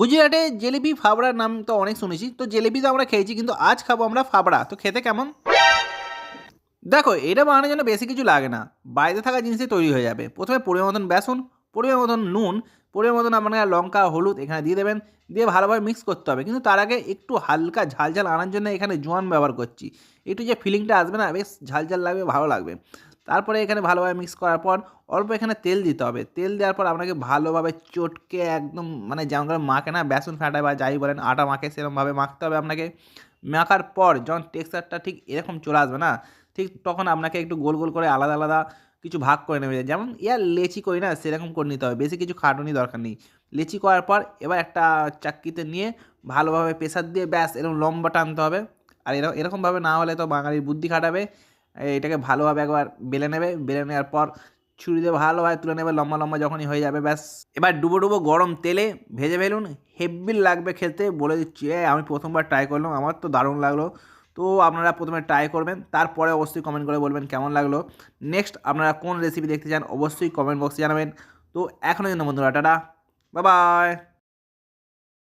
গুজরাটে জেলেবি ফাবড়ার নাম তো অনেক শুনেছি, তো জেলেবি তো আমরা খেয়েছি, কিন্তু আজ খাব আমরা ফাবড়া, তো খেতে কেমন? দেখো, এটা বানানোর জন্য বেশি কিছু লাগে না বাইরে থাকা জিনিসে তৈরি হয়ে যাবে। প্রথমে পরিমাণ মতন বেসন, পরিমাণ মতন নুন, পরিমাণ মতন আপনার লঙ্কা, হলুদ এখানে দিয়ে দেবেন, দিয়ে ভালোভাবে মিক্স করতে হবে। কিন্তু তার আগে একটু হালকা ঝাল ঝাল আনার জন্য এখানে জোয়ান ব্যবহার করছি। একটু যে ফিলিংটা আসবে না, বেশ ঝাল ঝাল লাগবে, ভালো লাগবে। তারপরে এখানে ভালোভাবে মিক্স করার পর অল্প এখানে তেল দিতে হবে। তেল দেওয়ার পর আপনাকে ভালোভাবে চটকে একদম মানে যেমন করে মাখে না, বেসন ফাটায় বা যাই বলেন, আটা মাখে সেরকমভাবে মাখতে হবে আপনাকে। মাখার পর যখন টেক্সচারটা ঠিক এরকম চলে আসবে না, ঠিক তখন আপনাকে একটু গোল গোল করে আলাদা আলাদা কিছু ভাগ করে নেবে। যেমন ইয়ার লেচি করি না, সেরকম করে নিতে হবে, বেশি কিছু খাটুনি দরকার নেই। লেচি করার পর এবার একটা চাক্কিতে নিয়ে ভালোভাবে প্রেসার দিয়ে ব্যাস এরকম লম্বা টানতে হবে। আর এরকম, এরকমভাবে না হলে তো বাঙালির বুদ্ধি খাটাবে। এটাকে ভালোভাবে একবার বেলে নেবে, বেলে নেওয়ার পর ছুরি দিয়ে ভালোভাবে তুলে নেবে লম্বা লম্বা যখনই হয়ে যাবে, ব্যাস। এবার ডুবো ডুবো গরম তেলে ভেজে ফেলুন, হেভি লাগবে খেতে বলে দিচ্ছি। আমি প্রথমবার ট্রাই করলাম, আমার তো দারুণ লাগল। তো আপনারা প্রথমে ট্রাই করবেন, তারপরে অবশ্যই কমেন্ট করে বলবেন কেমন লাগল। নেক্সট আপনারা কোন রেসিপি দেখতে চান, অবশ্যই কমেন্ট বক্সে জানাবেন। তো এখনও জন্য বন্ধুরা, টাটা বাই বাই